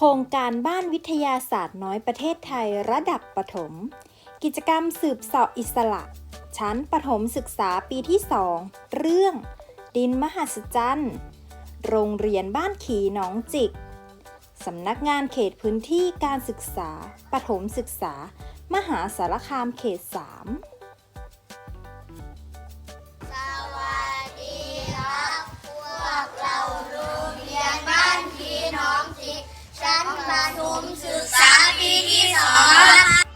โครงการบ้านวิทยาศาสตร์น้อยประเทศไทยระดับประถม กิจกรรมสืบเสาะอิสระ ชั้นประถมศึกษาปีที่ 2 เรื่อง ดินมหัศจรรย์โรงเรียนบ้านขีหนองจิก สำนักงานเขตพื้นที่การศึกษาประถมศึกษา มหาสารคามเขต 3 มศึกษาปีที่สอง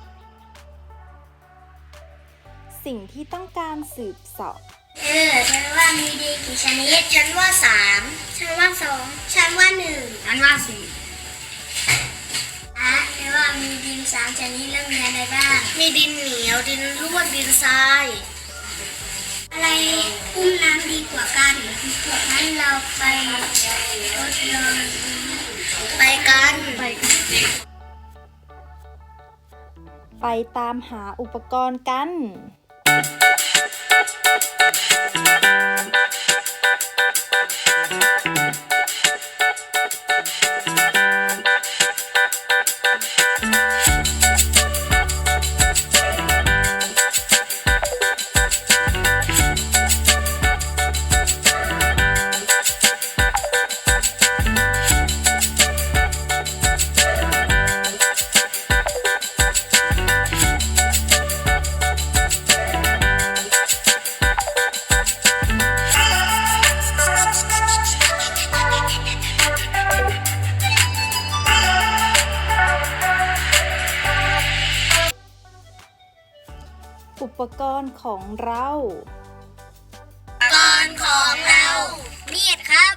สิ่งที่ต้องการสืบเสาะเออฉันว่ามีดีกี่ชนิด ฉันว่าสามฉันว่าสองฉันว่าหนึ่งฉันว่าสี่อะฉันว่ามีดินสามชนิดแล้วมีอะไรบ้าง มีดินเหนียว ดินร่วนดินทราย อะไรอุ้มน้ำดีกว่ากันงั้นเราไปทดลอง ไปกันไปไปตามหาอุปกรณ์กัน อุปกรณ์ของเรากรของเรามีดครับ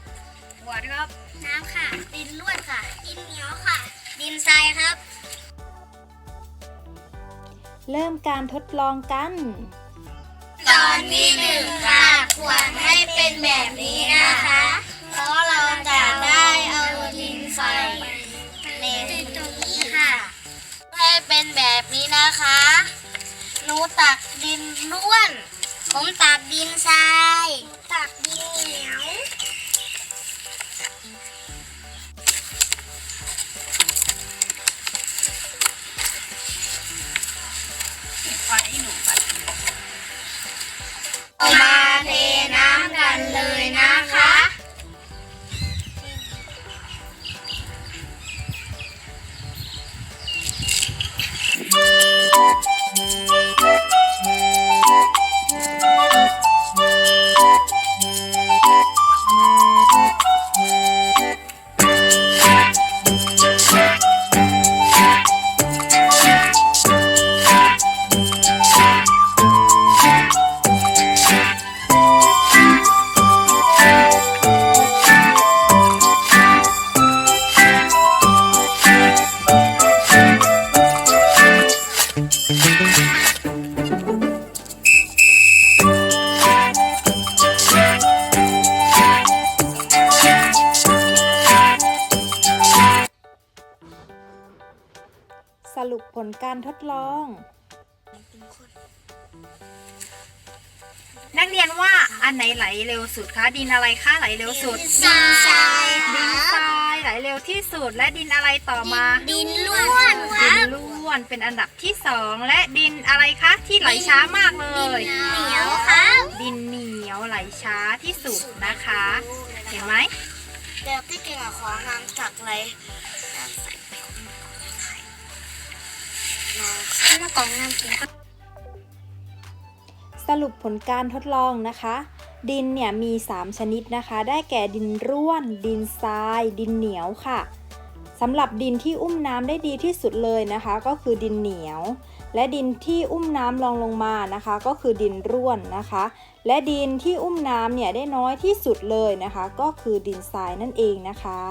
หัวครับ น้ำค่ะ ดินล้วนค่ะ ดินเหนียวค่ะ ดินทรายครับ เริ่มการทดลองกัน ตอนที่หนึ่งค่ะควรให้เป็นแบบนี้นะคะ เพราะเราจะได้เอาดินใส่ในตรงนี้ค่ะ ให้เป็นแบบนี้นะคะ หนูตักดินร่วน ผมตักดินทราย ตักดินเหนียวมาเทน้ รุปผลการทดลอง นักเรียนว่าอันไหนไหลเร็วสุดคะดินอะไรคะไหลเร็วสุดดินทรายดินทรายไหลเร็วที่สุดและดินอะไรต่อมา ดินล้วนคดิรันบล้วนเป็นอันดับที่สองและดินอะไรคะที่ไหลช้ามากเลย เหนียวครับดินเหนียวไหลช้าที่สุดนะคะ เห็นไหมเดี๋ยวที่เก่งขอน้ำจากไรน้ำ กล่องน้ำกินครับสรุปผลการทดลองนะคะ ดินเนี่ยมี 3 ชนิดนะคะ ได้แก่ดินร่วน ดินทราย ดินเหนียวค่ะสำหรับดินที่อุ้มน้ำได้ดีที่สุดเลยนะคะ ก็คือดินเหนียว และดินที่อุ้มน้ำรองลงมานะคะ ก็คือดินร่วนนะคะ และดินที่อุ้มน้ำเนี่ยได้น้อยที่สุดเลยนะคะ ก็คือดินทรายนั่นเองนะคะ